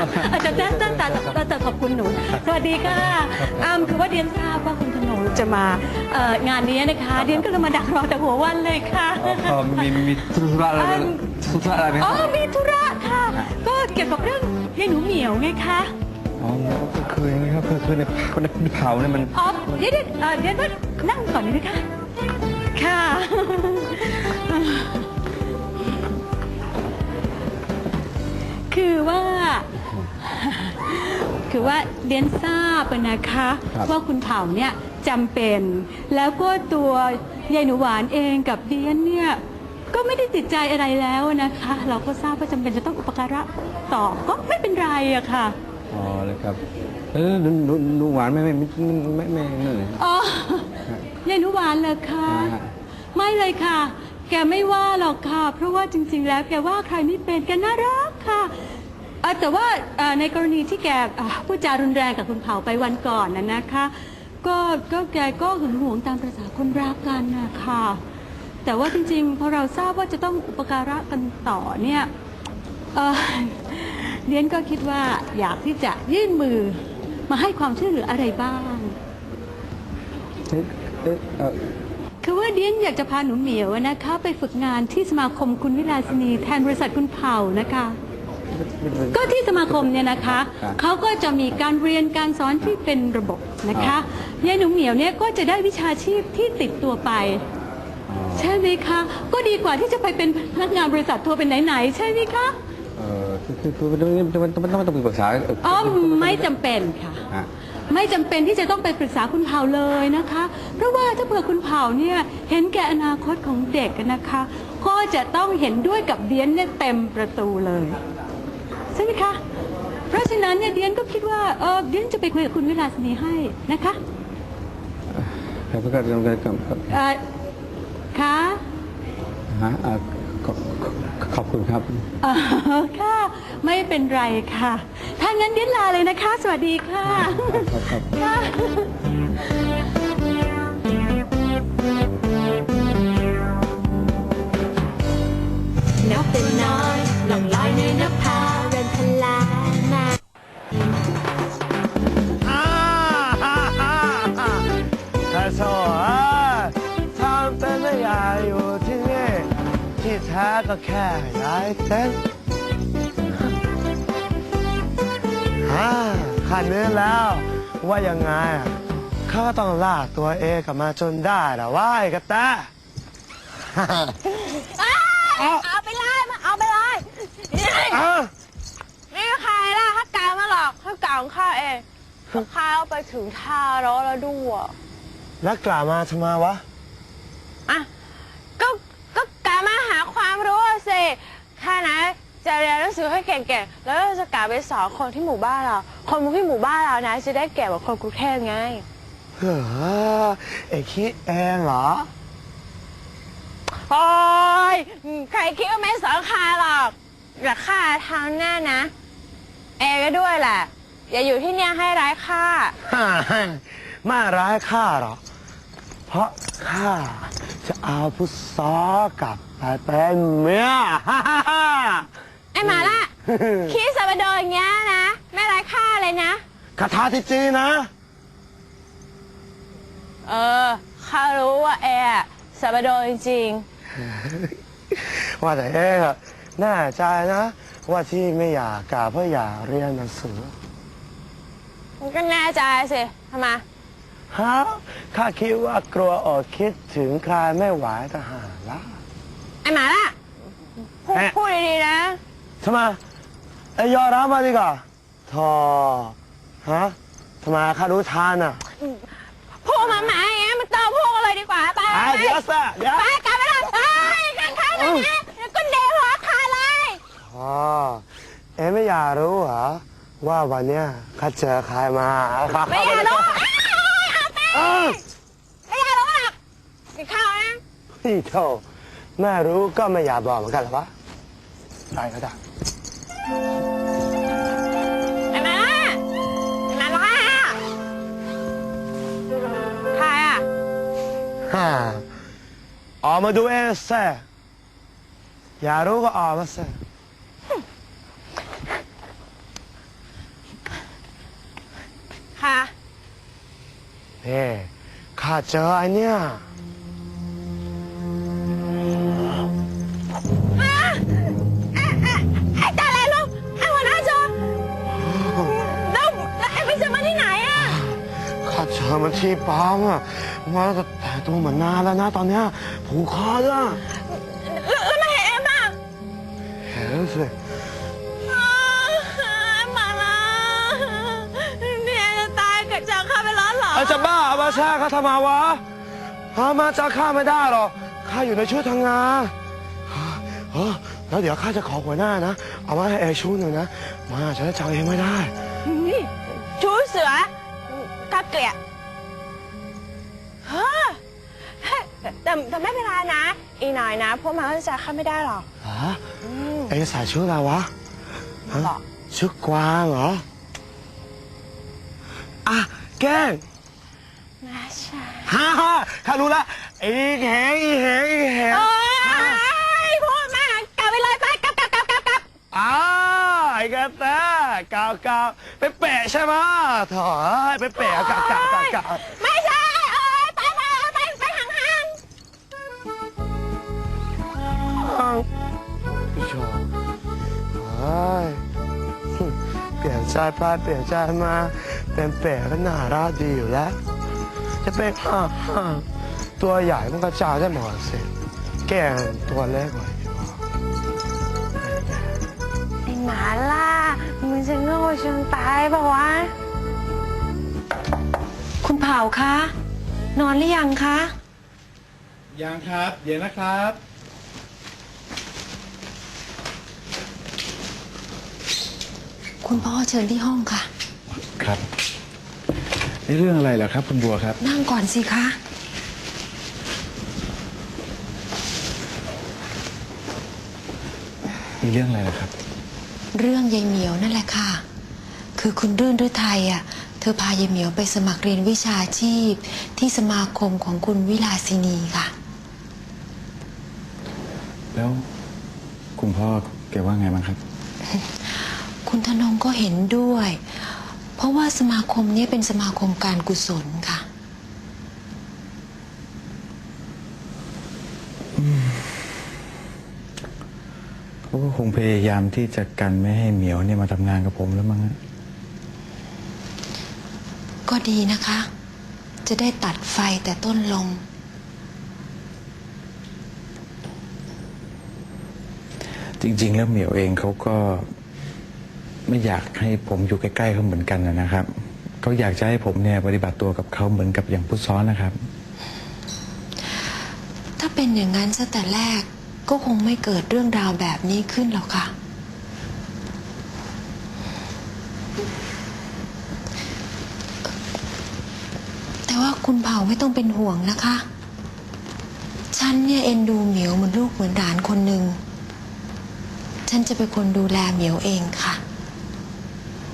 อบคุณค่ะอาจารย์แจ้งตั้งแต่แต่ขอบคุณหนู สวัสดีค่ะอ่าคือว่าเดียนทราบว่าคุณธนงจะมาเอ่องานนี้นะคะ เดียนก็เลยมาดักรอแต่หัววันเลยค่ะเอ่อมีมีมีธุระอะไรไหมอืมธุระอะไรไหมอ๋อมีธุระค่ะ ก็เกี่ยวกับเรื่องยายหนูเหมียวไงคะอ๋อก็คืออย่างนี้ครับคือคือในคนในเผาเนี่ยมันอ๋อเดี๋ยวเดี๋ยวเอ่อเดี๋ยวว่านั่งก่อนเลยนะคะค่ะ คือว่าเดียนทราบอะนะคะว่าคุณเผาเนี่ยจำเป็น แล้วก็ตัวยายหนูหวานเองกับเดียนเนี่ยก็ไม่ได้ติดใจอะไรแล้วนะคะ เราก็ทราบว่าจำเป็นจะต้องอุปการะต่อก็ไม่เป็นไรอะค่ะอ๋อเลยครับเออหนูหนูหนูหวานไม่ไม่ไม่ไม่ไม่ไม่นั่นเลย อ๋อยายหนูหวานเลยค่ะอ่าฮะ ไม่เลยค่ะ แกไม่ว่าหรอกค่ะ เพราะว่าจริง ๆ แล้วแกว่าใครไม่เป็นแกน่ารักค่ะเอ่อแต่ว่าเอ่อในกรณีที่แกอ่าพูดจารุนแรงกับคุณเผาไปวันก่อนน่ะนะคะ ก็ก็แกก็หึงหวงตามประษาคนรักกันนะคะแต่ว่าจริงๆพอเราทราบว่าจะต้องอุปการะกันต่อเนี่ยเอ่อเรียนก็คิดว่าอยากที่จะยื่นมือมาให้ความช่วยเหลืออะไรบ้าง เอ๊ะเอ๊ะเอ่อคือว่าเดียนอยากจะพาหนูเหมียวอะนะคะ ไปฝึกงานที่สมาคมคุณวิลาสินีแทนบริษัทคุณเผ่านะคะ ก็ที่สมาคมเนี่ยนะคะครับเขาก็จะมีการเรียนการสอนที่เป็นระบบนะคะยายหนูเหมียวเนี่ยก็จะได้วิชาชีพที่ติดตัวไป อ๋อ ใช่ไหมคะ ก็ดีกว่าที่จะไปเป็นพนักงานบริษัททัวร์เป็นไหนๆใช่ไหมคะเออคือคือคือมันมันมันมันต้องต้องปรึกษาเอ๋อไม่จำเป็นค่ะ ฮะ ไม่จำเป็นที่จะต้องไปปรึกษาคุณเผาเลยนะคะ เพราะว่าถ้าเผื่อคุณเผาเนี่ยเห็นแก่อนาคตของเด็กนะคะ ก็จะต้องเห็นด้วยกับเดียนเนี่ยเต็มประตูเลย ใช่ไหมคะ เพราะฉะนั้นเนี่ยเดียนก็คิดว่าเออเดียนจะไปคุยกับคุณวิลาสนีให้นะคะครับก็ก็ก็ก็ก็เออคะฮะอ่าขอบขอบคุณครับ อ๋อค่ะ ไม่เป็นไรค่ะ ถ้างั้นเดียนลาเลยนะคะ สวัสดีค่ะครับครับ ค่ะ อยากอยู่ที่นี่ที่แท้ก็แค่ย้ายเต้นท์ฮ่าขันนี้แล้วว่ายังไงอะเขาก็ต้องลากตัวเองกลับมาจนได้แต่ว่าไอ้กระแตเอาไปเลยมาเอาไปเลยนี่อ้าวนี่ใครล่ะถ้าไก่มาหรอกถ้าไก่ของข้าเองข้าเอาไปถึงท่ารถแล้วด้วยแล้วกล่าวมาทำไมวะ อะก็ก็กลับมาหาความรู้อะสิ ข้านะจะเรียนหนังสือให้เก่งๆ แล้วก็จะกลับไปสอนคนที่หมู่บ้านเรา คนที่หมู่บ้านเรานะ จะได้เก่งกว่าคนกรุงเทพไง เฮ้อเอกคิดเองเหรอ โอ้ยใครคิดว่าไม่สอนข้าหรอกแต่ข้าทางหน้านะ เอก็ด้วยแหละ อย่าอยู่ที่เนี่ยให้ร้ายข้า ฮ่าฮ่าไม่ร้ายข้าหรอกเพราะข้าจะเอาพุทซอกลับ ไปเป็นเมียฮ่าฮ่าฮ่าไอ้หมาล่ะคิดสบโดนอย่างเงี้ยนะไม่ร้ายข้าเลยนะ คาถาที่จีนนะ เออข้ารู้ว่าแอร์สบโดนจริงว่าแต่เอ๊ะแน่ใจนะ ว่าที่ไม่อยากกลับเพราะอยากเรียนหนังสือๆมันก็แน่ใจสิทำไมฮะข้าคิดว่ากลัวอดคิดถึงใครไม่ไหวทหารละ ไอ้หมาล่ะ พูด แอะ พูดดีๆนะ ทำไมไอ้ยอมรับมาดีกว่าทอฮะทำไมข้ารู้ทานอะพูดมาหมาอย่างเงี้ยมันเติมพูดกันเลยดีกว่าไปอะไปเดี๋ยวซะเดี๋ยวไปกลับไปเลยเฮ้ยกันข้าแล้วก็เดหัวขาเลยอ๋อเอ็ไม่อยากรู้เหรอว่าวันเนี้ยข้าเจอใครมาไม่อยากรู้อ้าวเอาไปอ้าวไม่อยากรู้หรอกกินข้าวนะพี่โธ่แม่รู้ก็ไม่อยากบอกเหมือนกันหรอวะ ได้ก็ได้ไอ้มาไอ้มาร้องไห้อะใครอะฮ่า ข้าเจอมันที่ปั๊มอะว่าจะแต่งตัวเหมือนนานแล้วนะตอนเนี้ยผูกคอด้วยแล้วแล้วมาเห็นเอ็มอะเห็นสิอ้าวมาละเนี่ยจะตายเกิดจากข้าไปร้อนเหรอไอ้จะบ้าเอามาแช่ข้าทำไมวะหามาจ้าข้าไม่ได้หรอกข้าอยู่ในชุดทำงานเออแล้วเดี๋ยวข้าจะขอหัวหน้านะ เอามาให้เอชุดหนึ่งนะ มาฉันจะจำเองไม่ได้ นี่ ชูเสือก้าเกลียด แต่แต่ไม่เป็นไรนะ อีกหน่อยนะ พวกมันก็จะข้าไม่ได้หรอกฮะเองใส่ชุดอะไรวะฮะบอกชุดกวางเหรออะแกล้งนะใช่ฮ่าฮ่าข้ารู้ละอีแหงอีแหงอีแหง โอ้ยพูดมากกลับไปเลยไปกลับกลับกลับกลับกลับอ้าไอ้กระแตกาวกาวไปแปะใช่ไหมถอยไปแปะกาวกาวกาวกาว เปลี่ยนใจไปเปลี่ยนใจมา เป็นแปะก็น่ารักดีอยู่แล้ว จะเป็นอ่าอ่าตัวใหญ่มันก็จ่าได้หมดสิแก่ตัวเล็กกว่าอีกไอ้หมาล่ามึงจะโง่จนตายปะวะ คุณเผาคะ นอนหรือยังคะ ยังครับ เดี๋ยวนะครับ คุณพ่อเชิญที่ห้องค่ะ ครับนี่เรื่องอะไรเหรอครับ คุณบัวครับ นั่งก่อนสิคะมีเรื่องอะไรเหรอครับ เรื่องยายเหมียวนั่นแหละค่ะ คือคุณรื่นฤทัยอะ เธอพายายเหมียวไปสมัครเรียนวิชาชีพ ที่สมาคมของคุณวิลาสินีค่ะ แล้วคุณพ่อแกว่าไงบ้างครับ คุณธนงก็เห็นด้วย เพราะว่าสมาคมเนี้เป็นสมาคมการกุศลค่ะ เขาก็คงพยายามที่จะกันไม่ให้เหมียวเนี่ยมาทำงานกับผมแล้วมั้งฮะก็ดีนะคะ จะได้ตัดไฟแต่ต้นลม จริง ๆ แล้วเหมียวเองเขาก็ ไม่อยากให้ผมอยู่ใกล้ๆเขาเหมือนกันนะครับเขาอยากจะให้ผมเนี่ยปฏิบัติตัวกับเขาเหมือนกับอย่างพุทธซ้อนนะครับ ถ้าเป็นอย่างนั้นซะแต่แรกก็คงไม่เกิดเรื่องราวแบบนี้ขึ้นหรอกค่ะ แต่ว่าคุณเผาไม่ต้องเป็นห่วงนะคะ ฉันเนี่ยเอ็นดูเหมียวเหมือนลูกเหมือนหลานคนหนึ่ง ฉันจะเป็นคนดูแลเหมียวเองค่ะ